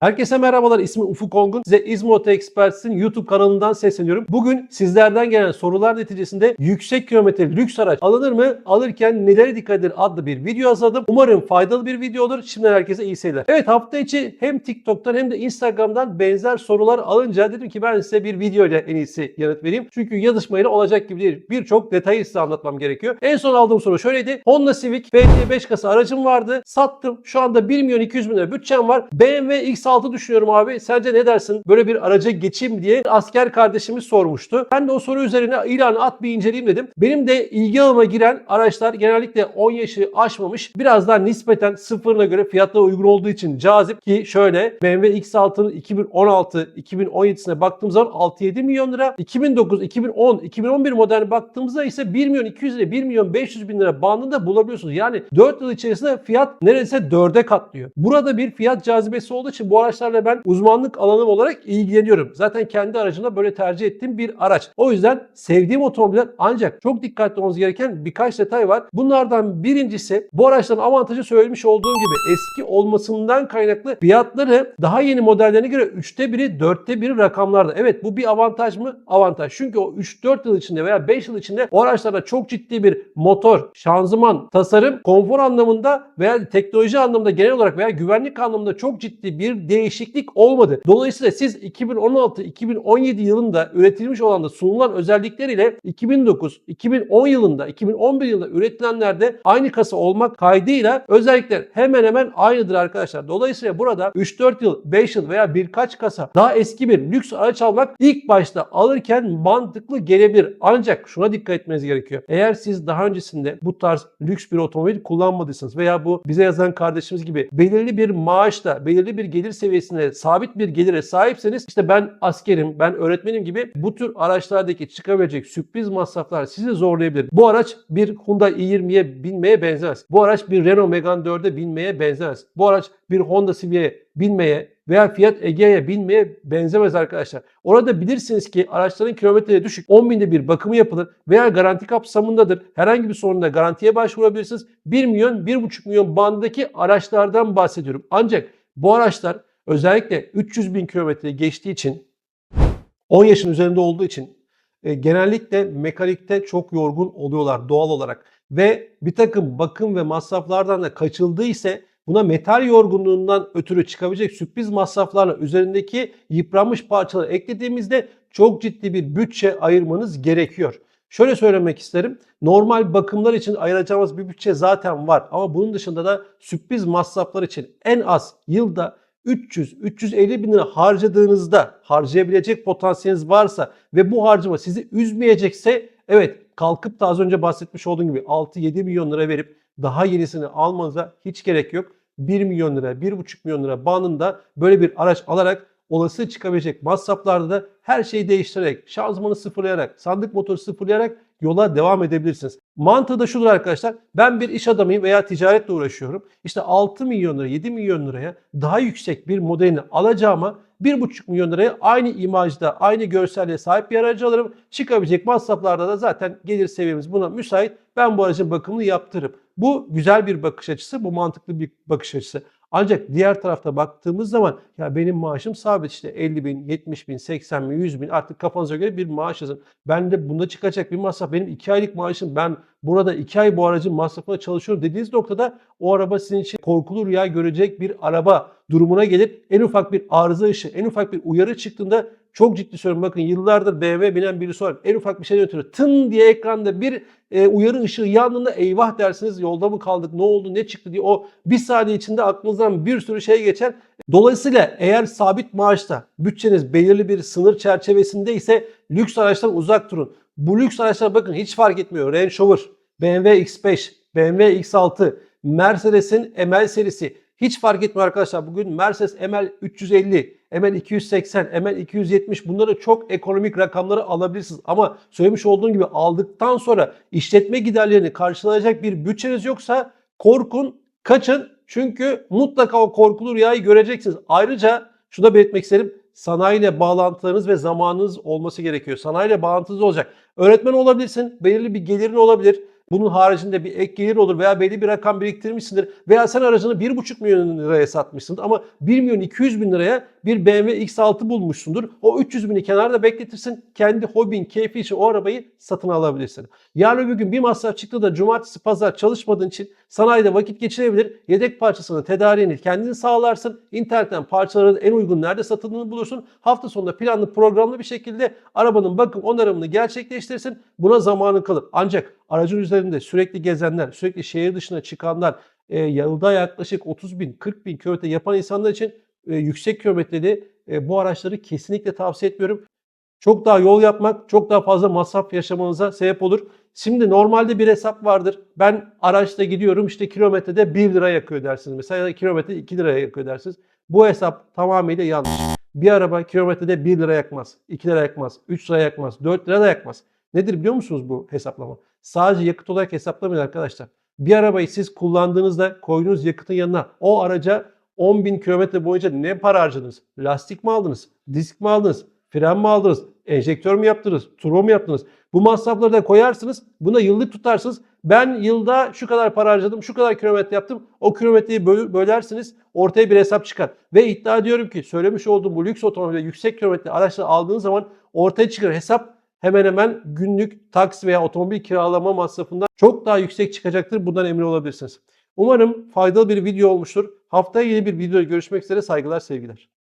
Herkese merhabalar. İsmim Ufuk Ongun. Size İzmot Experts'in YouTube kanalından sesleniyorum. Bugün sizlerden gelen sorular neticesinde yüksek kilometre lüks araç alınır mı? Alırken nelere dikkat edilir adlı bir video hazırladım. Umarım faydalı bir video olur. Şimdiden herkese iyi seyirler. Evet hafta içi hem TikTok'tan hem de Instagram'dan benzer sorular alınca dedim ki ben size bir video ile en iyisi yanıt vereyim. Çünkü yazışmayla olacak gibi değil. Birçok detayı size anlatmam gerekiyor. En son aldığım soru şöyleydi. Honda Civic BT5 kasa aracım vardı. Sattım. Şu anda 1 milyon 200 bin lira bütçem var. BMW X6 düşünüyorum abi. Sence ne dersin? Böyle bir araca geçeyim diye asker kardeşimiz sormuştu. Ben de o soru üzerine ilanı at bir inceleyeyim dedim. Benim de ilgi alanıma giren araçlar genellikle 10 yaşı aşmamış. Biraz daha nispeten sıfırına göre fiyatları uygun olduğu için cazip ki şöyle BMW X6'nın 2016 2017'sine baktığımız zaman 6-7 milyon lira. 2009, 2010, 2011 modeline baktığımızda ise 1 milyon 200 lira 1 milyon 500 bin lira bandında bulabiliyorsunuz. Yani 4 yıl içerisinde fiyat neredeyse 4'e katlıyor. Burada bir fiyat cazibesi olduğu için bu araçlarla ben uzmanlık alanım olarak ilgileniyorum. Zaten kendi aracımda böyle tercih ettiğim bir araç. O yüzden sevdiğim otomobiller ancak çok dikkatli olmamız gereken birkaç detay var. Bunlardan birincisi bu araçların avantajı söylemiş olduğum gibi eski olmasından kaynaklı fiyatları daha yeni modellerine göre 3'te biri 4'te biri rakamlarda. Evet bu bir avantaj mı? Avantaj. Çünkü o 3-4 yıl içinde veya 5 yıl içinde o araçlarda çok ciddi bir motor, şanzıman, tasarım, konfor anlamında veya teknoloji anlamında genel olarak veya güvenlik anlamında çok ciddi bir değişiklik olmadı. Dolayısıyla siz 2016-2017 yılında üretilmiş olan da sunulan özellikleriyle 2009, 2010 yılında, 2011 yılında üretilenlerde aynı kasa olmak kaydıyla özellikler hemen hemen aynıdır arkadaşlar. Dolayısıyla burada 3-4 yıl, 5 yıl veya birkaç kasa daha eski bir lüks araç almak ilk başta alırken mantıklı gelebilir. Ancak şuna dikkat etmeniz gerekiyor. Eğer siz daha öncesinde bu tarz lüks bir otomobil kullanmadıysanız veya bu bize yazan kardeşimiz gibi belirli bir maaşla, belirli bir gelir seviyesine, sabit bir gelire sahipseniz işte ben askerim, ben öğretmenim gibi bu tür araçlardaki çıkabilecek sürpriz masraflar sizi zorlayabilir. Bu araç bir Hyundai i20'ye binmeye benzemez. Bu araç bir Renault Megane 4'e binmeye benzemez. Bu araç bir Honda Civic'e binmeye veya Fiat Egea'ya binmeye benzemez arkadaşlar. Orada bilirsiniz ki araçların kilometreleri düşük. 10 binde bir bakımı yapılır veya garanti kapsamındadır. Herhangi bir sorunda garantiye başvurabilirsiniz. 1 milyon, 1,5 milyon bandındaki araçlardan bahsediyorum. Ancak bu araçlar özellikle 300 bin kilometre geçtiği için 10 yaşın üzerinde olduğu için e, genellikle mekanikte çok yorgun oluyorlar doğal olarak. Ve bir takım bakım ve masraflardan da kaçıldığı ise buna metal yorgunluğundan ötürü çıkabilecek sürpriz masraflarla üzerindeki yıpranmış parçaları eklediğimizde çok ciddi bir bütçe ayırmanız gerekiyor. Şöyle söylemek isterim. Normal bakımlar için ayıracağımız bir bütçe zaten var. Ama bunun dışında da sürpriz masraflar için en az yılda 300-350 bin lira harcadığınızda harcayabilecek potansiyeliniz varsa ve bu harcama sizi üzmeyecekse evet kalkıp da az önce bahsetmiş olduğum gibi 6-7 milyon lira verip daha yenisini almanıza hiç gerek yok. 1 milyon lira, 1,5 milyon lira bandında böyle bir araç alarak olası çıkabilecek masraflarda da her şeyi değiştirerek, şanzımanı sıfırlayarak, sandık motoru sıfırlayarak yola devam edebilirsiniz. Mantığı da şudur arkadaşlar. Ben bir iş adamıyım veya ticaretle uğraşıyorum. İşte 6 milyon lira, 7 milyon liraya daha yüksek bir modelini alacağıma 1,5 milyon liraya aynı imajda, aynı görselliğe sahip bir aracı alırım. Çıkabilecek masraflarda da zaten gelir seviyemiz buna müsait. Ben bu aracın bakımını yaptırırım. Bu güzel bir bakış açısı, bu mantıklı bir bakış açısı. Ancak diğer tarafta baktığımız zaman ya benim maaşım sabit işte 50 bin, 70 bin, 80 bin, 100 bin artık kafanıza göre bir maaş yazın. Ben de bunda çıkacak bir masraf benim 2 aylık maaşım ben burada 2 ay bu aracın masrafına çalışıyorum dediğiniz noktada o araba sizin için korkulu rüya görecek bir araba durumuna gelir. En ufak bir arıza ışığı, en ufak bir uyarı çıktığında çok ciddi söylüyorum bakın yıllardır BMW binen birisi olarak en ufak bir şeyden ötürü tın diye ekranda bir e, uyarı ışığı yandığında eyvah dersiniz yolda mı kaldık ne oldu ne çıktı diye o bir saniye içinde aklınızdan bir sürü şey geçer. Dolayısıyla eğer sabit maaşta bütçeniz belirli bir sınır çerçevesinde ise lüks araçtan uzak durun. Bu lüks araçlar bakın hiç fark etmiyor. Range Rover, BMW X5, BMW X6, Mercedes'in ML serisi hiç fark etmiyor arkadaşlar. Bugün Mercedes ML 350, ML 280, ML 270 bunları çok ekonomik rakamları alabilirsiniz. Ama söylemiş olduğum gibi aldıktan sonra işletme giderlerini karşılayacak bir bütçeniz yoksa korkun, kaçın. Çünkü mutlaka o korkulu rüyayı göreceksiniz. Ayrıca şunu da belirtmek isterim. Sanayiyle bağlantılarınız ve zamanınız olması gerekiyor. Sanayiyle bağlantınız olacak. Öğretmen olabilirsin, belirli bir gelirin olabilir Bunun haricinde bir ek gelir olur veya belli bir rakam biriktirmişsindir. Veya sen aracını 1,5 milyon liraya satmışsındır ama 1 milyon 200 bin liraya bir BMW X6 bulmuşsundur. O 300 bini kenarda bekletirsin. Kendi hobin, keyfi için o arabayı satın alabilirsin. Yarın öbür gün bir masraf çıktı da cumartesi, pazar çalışmadığın için sanayide vakit geçirebilir. Yedek parçasını, tedariğini kendin sağlarsın. İnternetten parçaların en uygun nerede satıldığını bulursun. Hafta sonunda planlı programlı bir şekilde arabanın bakım onarımını gerçekleştirirsin. Buna zamanın kalır. Ancak aracın üzerinde sürekli gezenler, sürekli şehir dışına çıkanlar, e, yılda yaklaşık 30 bin, 40 bin kilometre yapan insanlar için e, yüksek kilometreli e, bu araçları kesinlikle tavsiye etmiyorum. Çok daha yol yapmak, çok daha fazla masraf yaşamanıza sebep olur. Şimdi normalde bir hesap vardır. Ben araçla gidiyorum işte kilometrede 1 lira yakıyor dersiniz. Mesela kilometre 2 liraya yakıyor dersiniz. Bu hesap tamamıyla yanlış. Bir araba kilometrede 1 lira yakmaz, 2 lira yakmaz, 3 lira yakmaz, 4 lira da yakmaz. Nedir biliyor musunuz bu hesaplama? Sadece yakıt olarak hesaplamayın arkadaşlar. Bir arabayı siz kullandığınızda koyduğunuz yakıtın yanına o araca 10 bin kilometre boyunca ne para harcadınız? Lastik mi aldınız? Disk mi aldınız? Fren mi aldınız? Enjektör mü yaptınız? Turbo mu yaptınız? Bu masrafları da koyarsınız. Buna yıllık tutarsınız. Ben yılda şu kadar para harcadım, şu kadar kilometre yaptım. O kilometreyi böl- bölersiniz. Ortaya bir hesap çıkar. Ve iddia ediyorum ki söylemiş olduğum bu lüks otomobil yüksek kilometre araçları aldığınız zaman ortaya çıkar hesap hemen hemen günlük taksi veya otomobil kiralama masrafından çok daha yüksek çıkacaktır. Bundan emin olabilirsiniz. Umarım faydalı bir video olmuştur. Haftaya yeni bir videoda görüşmek üzere. Saygılar, sevgiler.